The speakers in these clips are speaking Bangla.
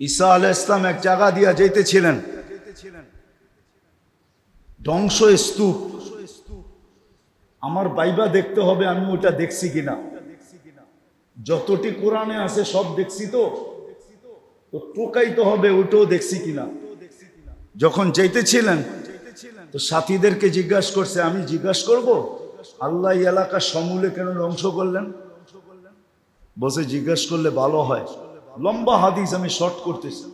ঈসা আল ইসলাম এক জায়গা দিয়া যাইতেছিলেন। ধ্বংস স্তূপ আমার বাইবা দেখতে হবে আমি ওটা দেখছি কিনা। যতটি কোরআনে আছে সব দেখছি তো? তো টোকাই তো হবে, ওটাও দেখছি কিনা? যখন যাইতেছিলেন, তো সাথীদেরকে জিজ্ঞাসা করছে, আমি জিজ্ঞাসা করব? আল্লাহ এলাকা সমূলে কেন ধ্বংস করলেন? বসে জিজ্ঞাসা করলে ভালো হয়। লম্বা হাদিস আমি শর্ট করতেছি।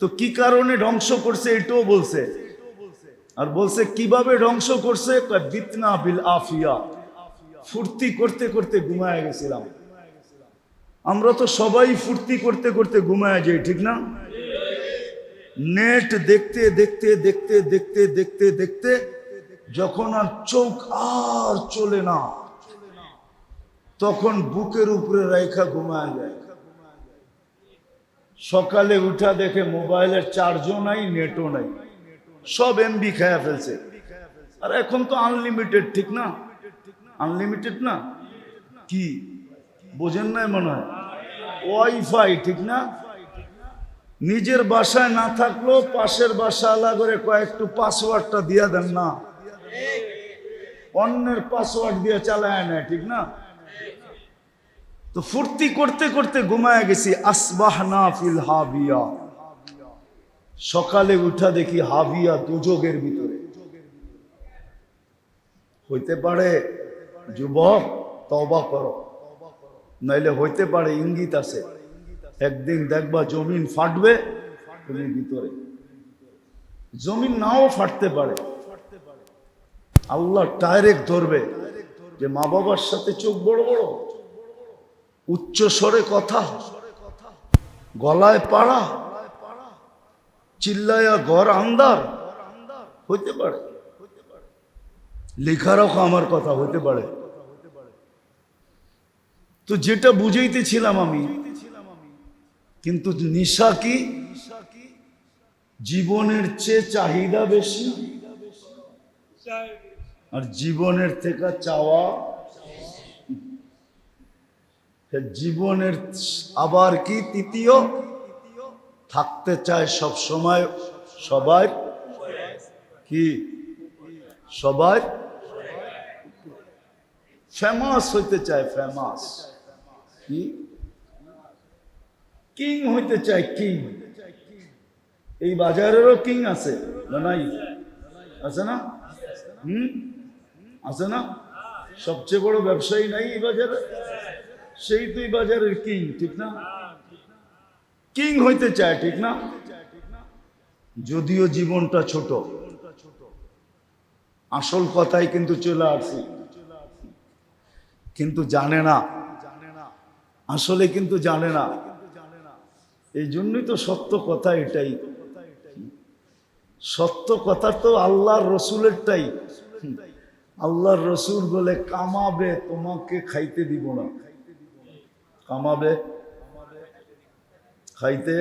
তো কি কারণে ধ্বংস করছে এটাও বলছে। আর বলছে, কীভাবে ধ্বংস করছে? বিতনা বিল আফিয়া। ফুর্তি করতে করতে ঘুমায় গেছিলাম। আমরা তো সবাই ফুর্তি করতে করতে ঘুমায় যাই, ঠিক না? নেট দেখতে দেখতে দেখতে দেখতে দেখতে দেখতে যখন আর চোখ আর চলে না। তখন বুকের উপরে রেখা ঘুমায় যায়। সকালে উঠা দেখে মোবাইলের চার্জও নাই, নেটও নাই। সব এমবি খেয়া ফেলছে। আর এখন তো আনলিমিটেড ঠিক না? আনলিমিটেড না? কি? বোঝেন নাই মনে হয়? ওয়াইফাই ঠিক না? নিজের বাসায় না থাকলেও পাশের বাসা আলা করে কয়েকটু পাসওয়ার্ডটা দিয়া দেন না। অন্যের পাসওয়ার্ড দিয়ে চালায় না ঠিক না? তো ফুর্তি করতে করতে ঘুমায় গেছি আসবাহ না ফিল হাবিয়া। সকালে উঠা দেখি হাবিয়া দুযোগের ভিতরে। হইতে পারে, যুবক তবা করো। নাইলে হইতে পারে, ইঙ্গিত আছে। একদিন দেখবা জমিন ফাটবে, তুমি ভিতরে। জমিন নাও ফাটতে পারে। আল্লাহ ডাইরেক্ট ধরবে যে মা বাবার সাথে চোখ বড় বড়। উচ্চ স্বরে কথা, গলায় পাড়া চিল্লায়া ঘর আন্দার হইতে পারে। লেখা রাখো আমার কথা, হইতে পারে। তো যেটা বুঝাইতেছিলাম আমি, কিন্তু নিশা কি? জীবনের চেয়ে চাহিদা বেশি? আর জীবনের থেকে চাওয়া জীবনের আবার কি তৃতীয়? থাকতে চায় সব সময় সবাই? কি? সবাই? ফেমাস হইতে চায়, ফেমাস। কি? কিং হইতে চায়, কিং। এই বাজারেরও কিং আছে, না নাই? আছে না? হুম? আছে না? সবচেয়ে বড় ব্যবসায়ী নাই এই বাজারে? সেই তো এই বাজারের কিং ঠিক না? কিং হইতে চায়, ঠিক না? যদিও জীবনটা ছোট, আসল কথাই কিন্তু চলে আসি। কিন্তু জানে না, আসলে কিন্তু জানে না। এই জন্যই তো সত্য কথা এটাই। সত্য কথা তো আল্লাহর রসুলেরটাই। আল্লাহর রসুল বলে, কামাবে, তোমাকে খাইতে দিব না। কামাবে। খাইতে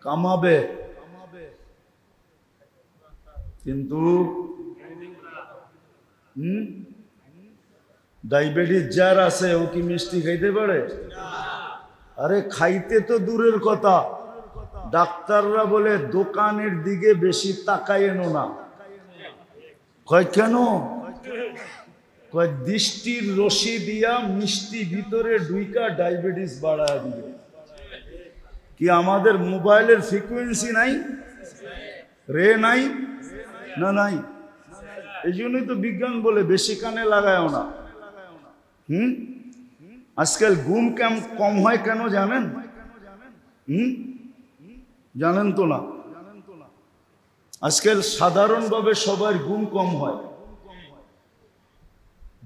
কামাবে। কিন্তু হুম? ডায়াবেটিস যার আছে, ও কি মিষ্টি খাইতে পারে? আরে খাইতে তো দূরের কথা। ডাক্তাররা বলে, দোকানের দিকে বেশি তাকাইয়েনো না। কয় কেন? দৃষ্টির রশি দিয়া মিষ্টি ভিতরে ডুইকা ডায়াবেটিস বাড়ায় দিবে। কি আমাদের মোবাইলের ফ্রিকুয়েন্সি নাই? রে নাই? না নাই? এই জন্যই তো বিজ্ঞান বলে বেশি কানে লাগায়ও না। হুম? আজকাল ঘুম কেম, কম হয় কেন জানেন? হুম? জানেন তো না? আজকাল সাধারণভাবে সবার ঘুম কম হয়।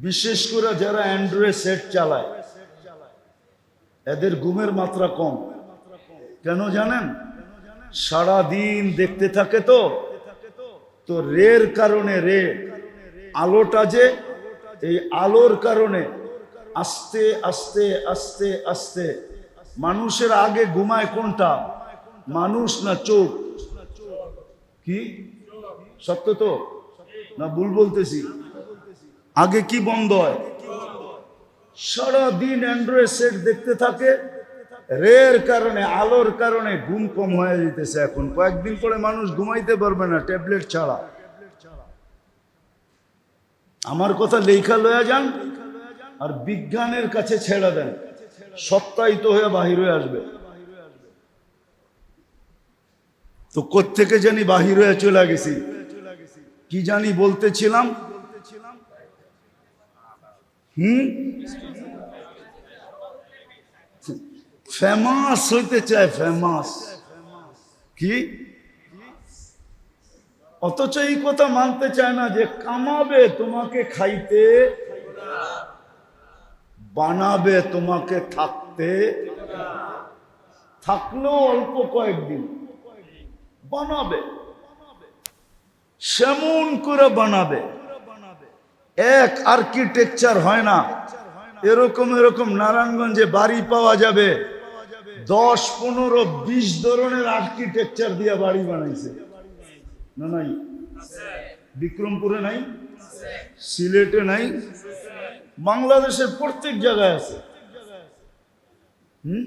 বিশেষ করে যারা অ্যান্ড্রয়েড সেট চালায়, এদের ঘুমের মাত্রা কম। কেন জানেন? সারা দিন দেখতে থাকে তো। তো রের কারণে রে, আলোটা যে, এই আলোর কারণে আস্তে আস্তে আস্তে আস্তে মানুষের আগে ঘুমায় কোনটা? মানুষ না চোখ? কি? সত্য তো? না ভুল বলতেছি? আগে কি বন্ধ হয়? সারা দিন অ্যান্ড্রয়েড সেট দেখতে থাকে। রের কারণে, আলোর কারণে ঘুম কম হয়ে যেতেছে এখন। কয়েকদিন পরে মানুষ ঘুমাইতে পারবে না, ট্যাবলেট ছাড়া। আমার কথা লেখা লয়া যান আর বিজ্ঞানের কাছে ছেড়ে দেন। সত্যায়িত হয়ে বাহির হয়ে আসবে। তো কোত্থেকে জানি বাহির হয়ে চলে গেছি? কি জানি বলতেছিলাম? হুম? ফেমাস হইতে চায়, ফেমাস। কি? অথচ এই কথা মানতে চায় না যে কামাবে তোমাকে খাইতে, বানাবে তোমাকে থাকতে। থাকলেও অল্প কয়েকদিন, বানাবে। সেমন করে বানাবে। এক আর্কিটেকচার হয় না। এরকম এরকম নারায়ণগঞ্জে বাড়ি পাওয়া যাবে। দশ, পনেরো, বিশ ধরনের আর্কিটেকচার দিয়ে বাড়ি বানাইছে। না নাই? বিক্রমপুরে নাই? সিলেটে নাই? বাংলাদেশের প্রত্যেক জায়গায় আছে। হুম?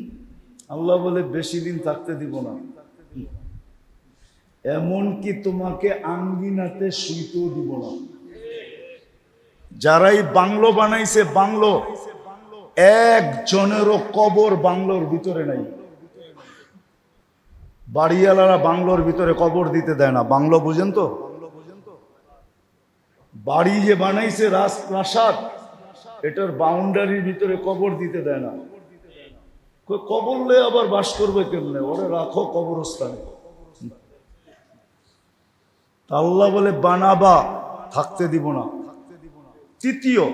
আল্লাহ বলে বেশি দিন থাকতে দিব না। এমনকি তোমাকে আঙ্গিনাতে শুইতেও দিব না। যারাই বাংলো বানাইছে বাংলো, একজনেরও কবর বাংলোর ভিতরে নাই। বাড়িওয়ালারা বাংলোর ভিতরে কবর দিতে দেয় না। বাংলো বুঝেন তো? বাড়ি যে বানাইছে রাজপ্রাসাদ এটার বাউন্ডারির ভিতরে কবর দিতে দেয় না। কবর লয়ে আবার বাস করবে কেমনে? ওরে রাখো কবরস্থানে। আল্লাহ বলে, বানাবা, থাকতে দিব না। তৃতীয়।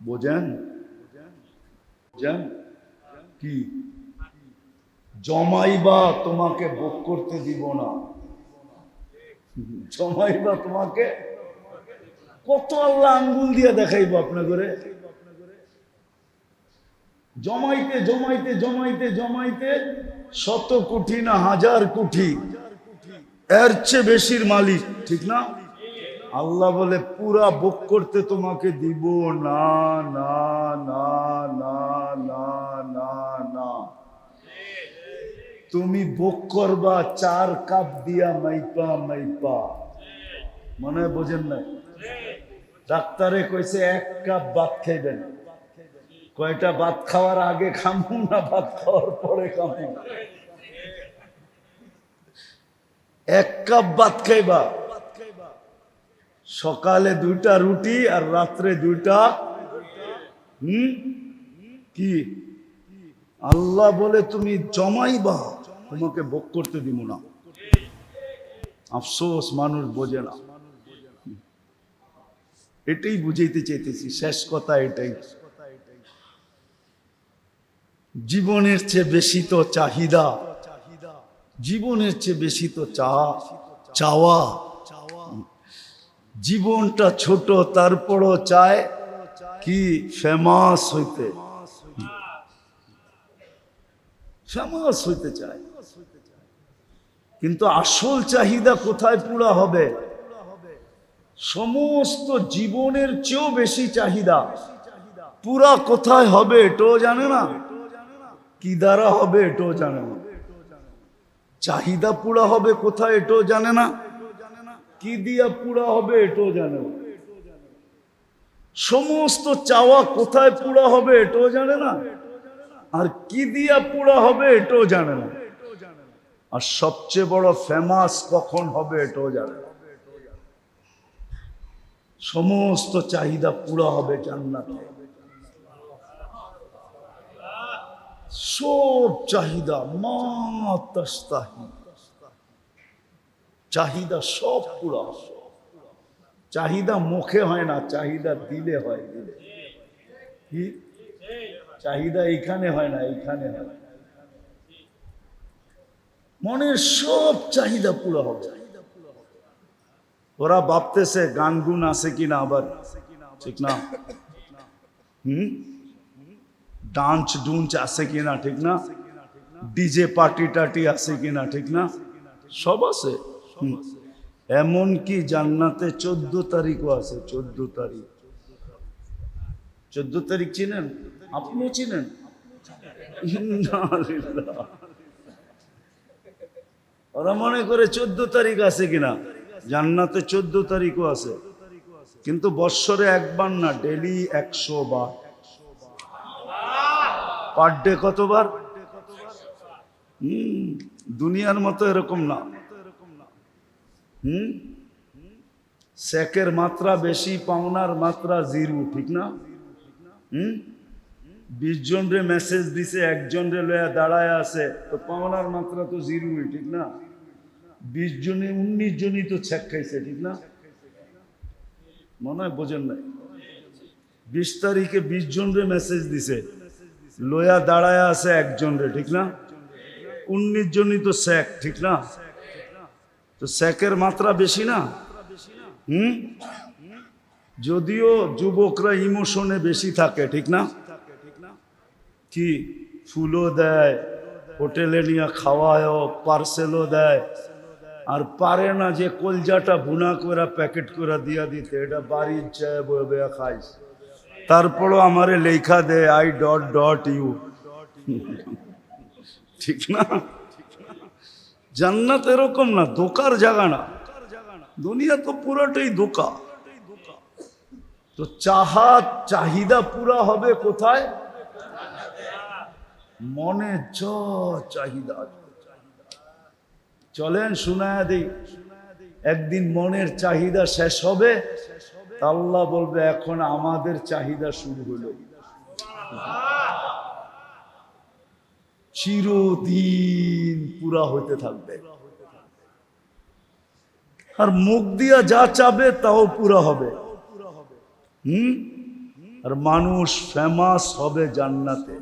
বোঝেন? বোঝেন? কি? জমাইবা তোমাকে ভোগ করতে দিব না। জমাইবা তোমাকে? কত আল্লাহ আঙ্গুল দিয়ে দেখাইবো আপনার করে জমাইতে জমাইতে জমাইতে জমাইতে শত কোটি না হাজার কোটি। এর চেয়ে বেশির মালিক, ঠিক না? আল্লাহ বলে, পুরা বুক করতে তোমাকে দিব। না না না না না না না। তুমি বুক করবা, চার কাপ দিয়া মাইপা মাইপা। মনে হয় বোঝেন না ডাক্তারে কইছে, এক কাপ ভাত খাইবেন। কয়টা ভাত খাওয়ার আগে খামু না ভাত খাওয়ার পরে খামু? এক কাপ ভাত খাইবা। সকালে দুইটা রুটি আর রাত্রে দুইটা হুম? কি? আল্লাহ বলে তুমি জমাইবা, তোমাকে ভোগ করতে দিব না। আফসোস, মানুষ বোঝে না। এটাই বুঝাইতে চাইতেছি, শেষ কথা এটাই। জীবনের চেয়ে বেশি তো চাহিদা। জীবনের চেয়ে বেশি তো চাওয়া। জীবনটা ছোট, তারপরও চায় কি ফেমাস হইতে। ফেমাস হইতে চায়। কিন্তু আসল চাহিদা কোথায় পুরা হবে? সমস্ত জীবনের চেয়েও বেশি চাহিদা। পুরা কোথায় হবে এটাও জানে না। কি দ্বারা হবে এটাও জানে না। চাহিদা পুরা হবে কোথায় এটাও জানে না। কি দিয়া পুরা হবে এটাও জানে না। সমস্ত চাওয়া কোথায় পুরা হবে এটাও জানে না। আর কি দিয়া পুরা হবে এটাও জানে না। আর সবচেয়ে বড় ফেমাস কখন হবে এটাও জানে না। সমস্ত চাহিদা পুরা হবে জান্নাতে। সব চাহিদা মা তাস্তাহি চাহিদা সব পুরা। চাহিদা মুখে হয় না, চাহিদা দিলে হয়। দিলে কি? চাহিদা এইখানে হয় না, এইখানে হয়। মনের সব চাহিদা পুরো হবে। ওরা ভাবতেছে, গান গুন আছে কিনা আবার? ঠিক না? হুম? ডান্স ডুন্স আছে কিনা, ঠিক না? ডিজে পার্টি টাটি আছে কিনা, ঠিক না? সব আছে। হুম। এমনকি জান্নাতে চোদ্দ তারিখও আছে, চোদ্দ তারিখ। চোদ্দ তারিখ চিনেন? আপনিও চিনেন? ওরা মনে করে চোদ্দ তারিখ আছে কিনা? জান্নাতে চোদ্দ তারিখও আছে। কিন্তু বৎসরে একবার না, ডেলি একশো বার। পার ডে কতবার? হুম, দুনিয়ার মতো এরকম না। হুম? সেকের মাত্রা বেশি, পাওনার মাত্রা জিরো, ঠিক না? হুম? বিশ জন রে মেসেজ দিছে, একজন রে লয়া দাঁড়ায় আছে, তো পাওনার মাত্রা তো জিরোই, ঠিক না? বিশ জনে, উনিশ জনই তো ছেক খাইছে, ঠিক না? মনে হয় বোঝেন নাই? বিশ তারিখে বিশ জন রে মেসেজ দিছে, লয়া দাঁড়ায় আছে একজন রে, ঠিক না? উনিশ জনই তো স্যাক ঠিক না? তো স্যাকের মাত্রা বেশি না? হুম? যদিও যুবকরা ইমোশনে বেশি থাকে, ঠিক না? কি? ফুলও দেয়, হোটেলে নিয়ে খাওয়ায়ও, পার্সেলও দেয়। আর পারে না যে কলজাটা ভুনা করে প্যাকেট করে দিয়া দিতে, এটা বাড়ির চায় বয়ে খাইস। তারপরও আমারে লেখা দে আই ডট ডট ইউ ঠিক না? জান্নাত এরকম না, দোকার জায়গা না। দুনিয়া তো পুরোটাই দোকা। তো চাহা, চাহিদা পুরা হবে কোথায়? মনে চ চাহিদা চলেন শোনায় দিই। একদিন মনের চাহিদা শেষ হবে আল্লাহ বলবে, এখন আমাদের চাহিদা শুরু হলো। চিরদিন পুরা হইতে থাকবে। আর মুখ দিয়া যা চাবে তাও পুরা হবে। হুম? আর মানুষ ফেমাস হবে জান্নাতে।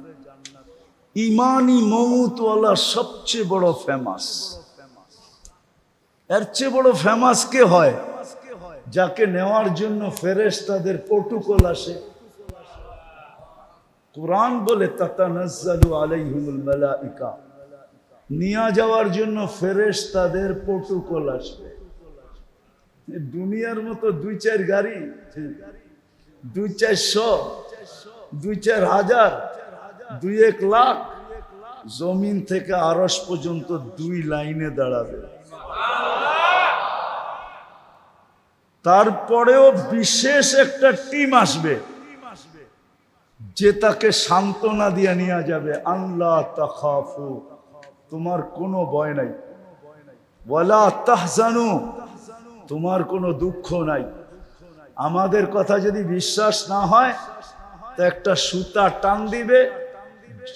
ইমানি মমুতওয়ালা সবচেয়ে বড় ফেমাস এর চেয়ে বড় ফেমাস কে হয়? যাকে নেওয়ার জন্য ফেরেস তাদের প্রটোকল আসে। কোরআন বলে, তাতানাজ্জালু আলাইহিমুল মালাইকা। নিয়ে যাওয়ার জন্য ফেরেস তাদের প্রটোকল আসবে। দুনিয়ার মতো দুই চার গাড়ি, দুই চারশো দুই চার হাজার, দুই এক লাখ জমিন থেকে আরস পর্যন্ত দুই লাইনে দাঁড়াবে। তারপরেও বিশেষ একটা টিম আসবে। যে তাকে সান্ত্বনা দিয়ে নিয়ে যাবে আল্লাহ তাখাফু। তোমার কোনো ভয় নাই। ওয়ালা তাহজানু। তোমার কোনো দুঃখ নাই। আমাদের কথা যদি বিশ্বাস না হয়, তো একটা সুতা টান দিবে,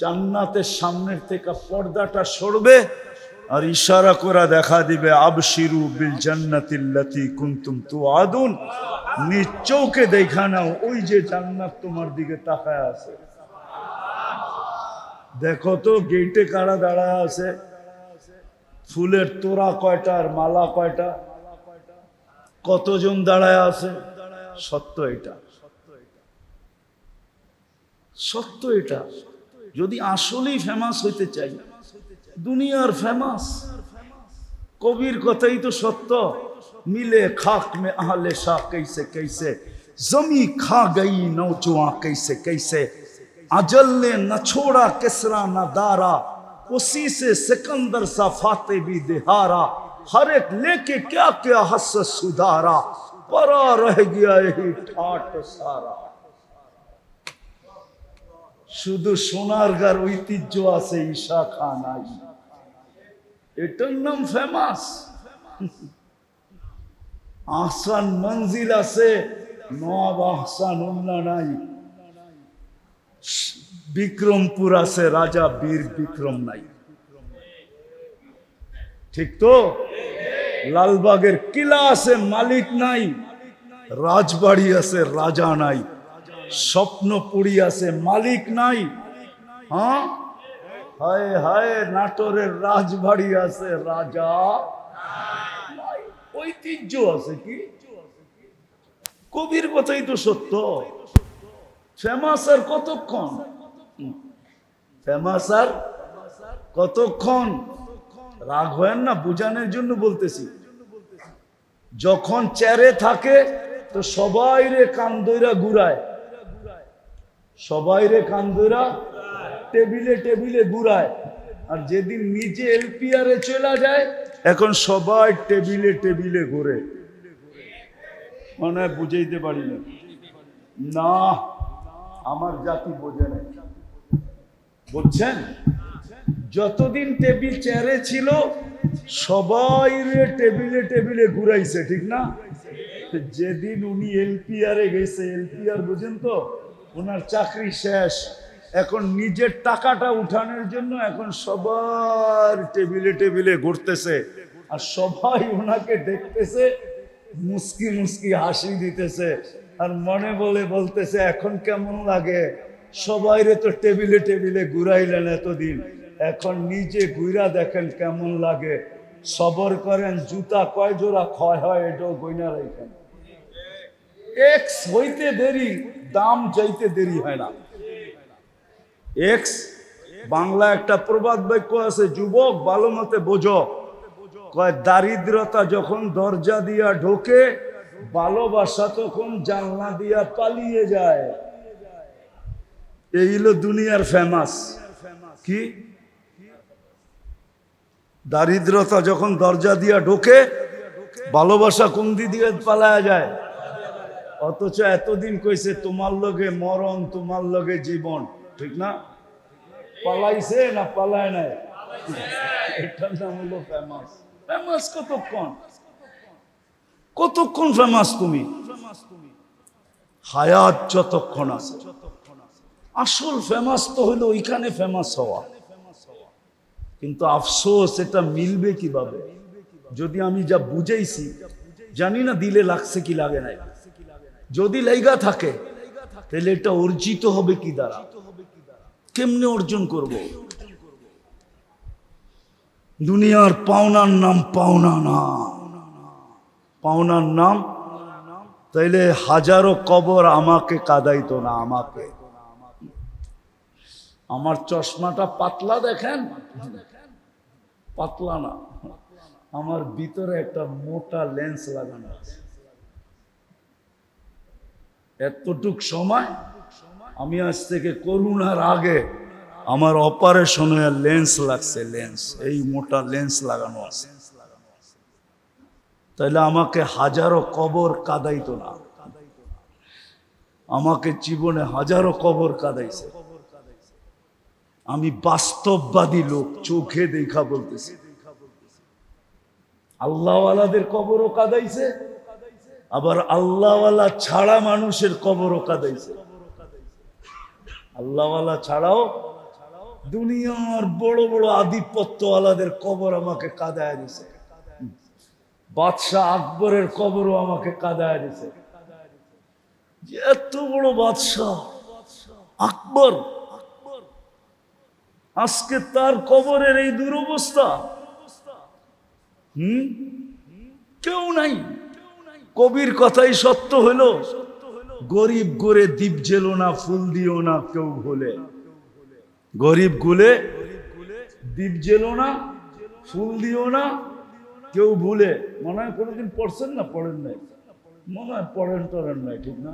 জান্নাতের সামনের থেকে পর্দাটা সরবে, আর ইশারা করা দেখা দিবে, আবশিরু বিল জান্নাতিল্লাতি কুনতুম তুআদুন। নিজ চৌকে দেখা নাও, ওই যে জান্নাত তোমার দিকে তাকায় আছে। দেখো তো গেটে কারা দাঁড়ায় আছে? ফুলের তোড়া কয়টা আর মালা কয়টা? কতজন দাঁড়ায় আছে? সত্য এটা। সত্য এটা। যদি আসলেই ফেমাস হইতে চাই, দুনিয়ার ফেমাস কবির কথাই তো সত্য। মিলে খাক মে আহলে শাহ कैसे कैसे जमी खा गई नौजुआ कैसे कैसे अजल ने न छोड़ा किसरा न दारा उसी से सिकंदर सा फाते भी दिहारा हर एक लेके क्या क्या हस सुधारा परा रह गया यही ठाट सारा শুধু সোনারগার ঐতিহ্য আছে ঈশা খান আই এটার নাম ফেমাস আহসান মঞ্জিল আছে নবাব আহসান উল্লা নাই। বিক্রমপুর আছে, রাজা বীর বিক্রম নাই। ঠিক তো? লালবাগের কিলা আছে, মালিক নাই। রাজবাড়ি আছে, রাজা নাই। স্বপ্নপুরী আছে, মালিক নাই। হ্যাঁ? হায় হায়, নাটোরের রাজবাড়ি আছে, রাজা। ঐতিহ্য আছে কি? কবির কথাই তো সত্য। ফেমাস আর কতক্ষণ? ফেমাস আর কতক্ষণ? রাগ হয় না? বুঝানোর জন্য বলতেছি। যখন চেরে থাকে, তো সবাই রে কান্দইরা ঘুরায়। সবাই রে কান্দুরা টেবিলে টেবিলে ঘুরায়। আর যেদিন নিজে এলপিআরে চলে যায়, এখন সবাই টেবিলে টেবিলে ঘুরে। মানে বুঝাইতে পারি না। না, আমার জাতি বোঝে না। বুঝছেন? যতদিন টেবিল চেয়ারে ছিল, সবাই রে টেবিলে টেবিলে ঘুরাইছে, ঠিক না? যেদিন উনি এলপিআরে গেছে, এলপিআর বুঝেন তো? ওনার চাকরি শেষ। এখন নিজের টাকাটা উঠানোর জন্য এখন সবার টেবিলে টেবিলে ঘুরতেছে। আর সবাই ওনাকে দেখতেছে, মুস্কি মুস্কি হাসি দিতেছে আর মনে বলে বলতেছে, এখন কেমন লাগে? সবাইরে তো টেবিলে টেবিলে ঘুরাইলেন এতদিন। এখন নিজে ঘুরা দেখেন কেমন লাগে। সবর করেন, জুতা কয় জোড়া ক্ষয় হয় এটাও গইনা রাখেন এক্স হইতে দেরি, দাম যাইতে দেরি হয় না। এক্স বাংলা একটা প্রবাদ বাক্য আছে, যুবক, ভালো মতে বোঝো। কয়, দারিদ্রতা যখন দরজা দিয়া ঢোকে, ভালোবাসা তখন জানলা দিয়া পালিয়ে যায়। এই হলো দুনিয়ার ফেমাস কি? দারিদ্রতা যখন দরজা দিয়া ঢোকে, ভালোবাসা কোন দিয়ে পালায়া যায়? অথচ এতদিন কইছে, তোমার লগে মরণ, তোমার লগে জীবন। ঠিক না পালাইছে না পালায় নাই এটার নাম হলো ফেমাস ফেমাস কতক্ষণ কতক্ষণ ফেমাস তুমি হায়াত যতক্ষণ আছে আসল ফেমাস তো হলো ওইখানে ফেমাস হওয়া কিন্তু আফসোস এটা মিলবে কীভাবে যদি আমি যা বুঝেইছি জানি না দিলে লাগছে কি লাগে নাই যদি লাইগা থাকে তাহলে এটা অর্জিত হবে কি দ্বারা কেমনে অর্জন করব? দুনিয়ার পাওনার নাম পাওনা না। পাওনার নাম? তাইলে হাজারো কবর আমাকে কাদাইতো না, আমাকে। আমার চশমাটা পাতলা দেখেন? পাতলা না। আমার ভিতরে একটা মোটা লেন্স লাগানো আছে। এতটুক সময় আমি আজ থেকে করুণার আগে আমার অপারেশনে লেন্স লাগছে লেন্স এই মোটা লেন্স লাগানো আছে। তাহলে আমাকে হাজারো কবর কাদাইতো না। আমাকে জীবনে হাজারো কবর কাদাইছে। আমি বাস্তববাদী লোক, চোখে দেখা বলতেছি। আল্লাহওয়ালাদের কবরও কাদাইছে, আবার আল্লাহওয়ালা ছাড়া মানুষের কবরও কাদাইছে। আল্লাহওয়ালা ছাড়াও দুনিয়ার বড় বড় আধিপত্যওয়ালাদের কবর আমাকে কাদায় দিছে। বাদশাহ আকবরের কবরও আমাকে কাদায় দিছে। এত বড় বাদশাহ আকবর, আজকে তার কবরের এই দুরবস্থা, হুম? কেউ নাই। কবির কথাই সত্য হলো। গরিব গড়ে দ্বীপ জেলো না, ফুল দিও না কেউ ভুলে গরিব গুলে দ্বীপ জেলো না, ফুল দিও না কেউ ভুলে। মনে হয় কোনোদিন পড়ছেন না, পড়েন নাই? মনে হয় পড়েন টড়েন নাই, ঠিক না?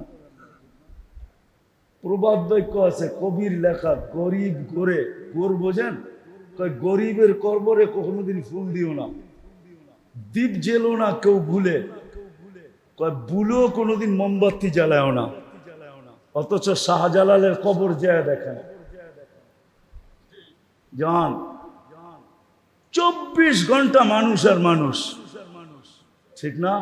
প্রবাদ বাক্য আছে, কবির লেখা, গরিব গড়ে গোর বোঝেন? গরিবের কর্বরে কোনোদিন ফুল দিও না। দ্বীপ জেলো না, কেউ ভুলে। বুলেও কোনোদিন মোমবাতি জ্বালায়ও না। অথচ শাহজালালের কবর যায় দেখেন। জান, চব্বিশ ঘণ্টা মানুষ আর মানুষ। ঠিক না?